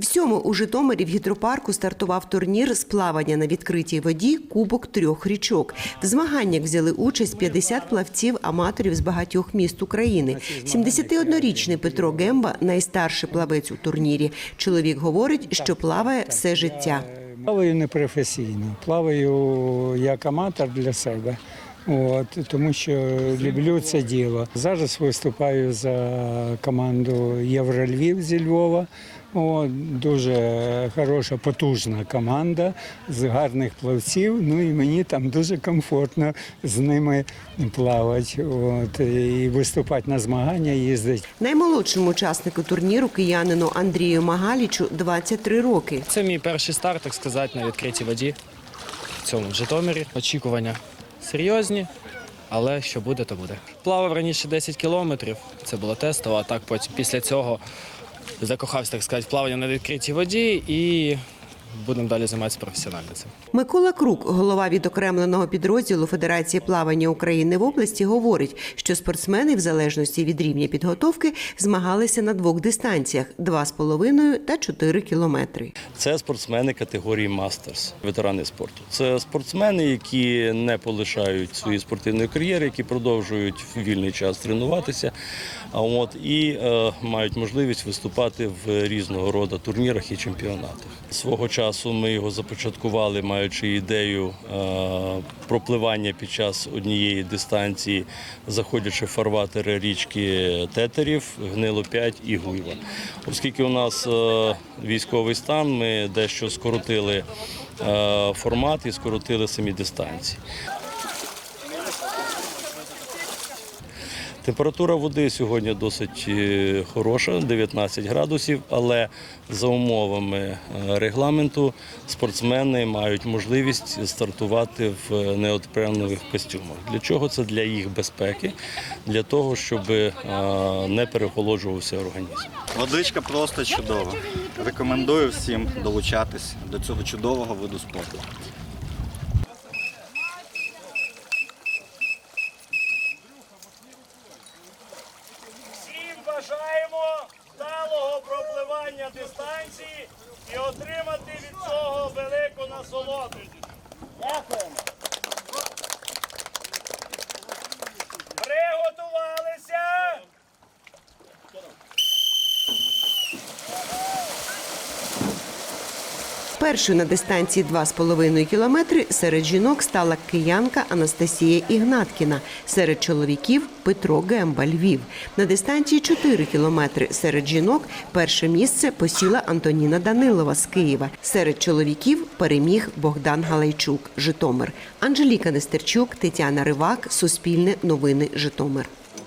Всьому у Житомирі в гідропарку стартував турнір з плавання на відкритій воді Кубок трьох річок. В змаганнях взяли участь 50 плавців-аматорів з багатьох міст України. 71-річний Петро Гемба найстарший плавець у турнірі. Чоловік говорить, що плаває все життя. Плаваю непрофесійно, плаваю як аматор для себе. От, тому що люблю це діло. Зараз виступаю за команду Єврольвів зі Львова. От, дуже хороша, потужна команда з гарних плавців. Ну і мені там дуже комфортно з ними плавати. От, і виступати на змагання, їздити. Наймолодшому учаснику турніру киянину Андрію Магалічу 23 роки. Це мій перший старт, так сказати, на відкритій воді в цьому в Житомирі. Очікування серйозні, але що буде, то буде. Плавав раніше 10 кілометрів, це було тестово, а так потім після цього закохався, так сказати, в плавання на відкритій воді і будемо далі займатися професіонально цим. Микола Крук, голова відокремленого підрозділу Федерації плавання України в області, говорить, що спортсмени, в залежності від рівня підготовки, змагалися на двох дистанціях 2,5 та 4 кілометри. Це спортсмени категорії мастерс, ветерани спорту. Це спортсмени, які не полишають свої спортивної кар'єри, які продовжують в вільний час тренуватися. А от і е, мають можливість виступати в різного роду турнірах і чемпіонатах. Свого часу ми його започаткували, маючи ідею е, пропливання під час однієї дистанції, заходячи в фарватери річки Тетерів, Гнило 5 і Гуйва. Оскільки у нас е, військовий стан, ми дещо скоротили е, формат і скоротили самі дистанції. Температура води сьогодні досить е, хороша, 19 градусів, але за умовами е, регламенту спортсмени мають можливість стартувати в неодпремнових костюмах. Для чого це? Для їх безпеки, для того, щоб е, не переохолоджувався організм. Водичка просто чудова. Рекомендую всім долучатись до цього чудового виду спорту. Всім бажаємо сталого пропливання дистанції і отримати від цього велику насолоду. Дякуємо. Першою на дистанції 2,5 кілометри серед жінок стала киянка Анастасія Ігнаткіна, серед чоловіків Петро Гемба Львів. На дистанції 4 кілометри серед жінок перше місце посіла Антоніна Данилова з Києва. Серед чоловіків переміг Богдан Галайчук, Житомир. Анжеліка Нестерчук, Тетяна Ривак, Суспільне новини Житомир.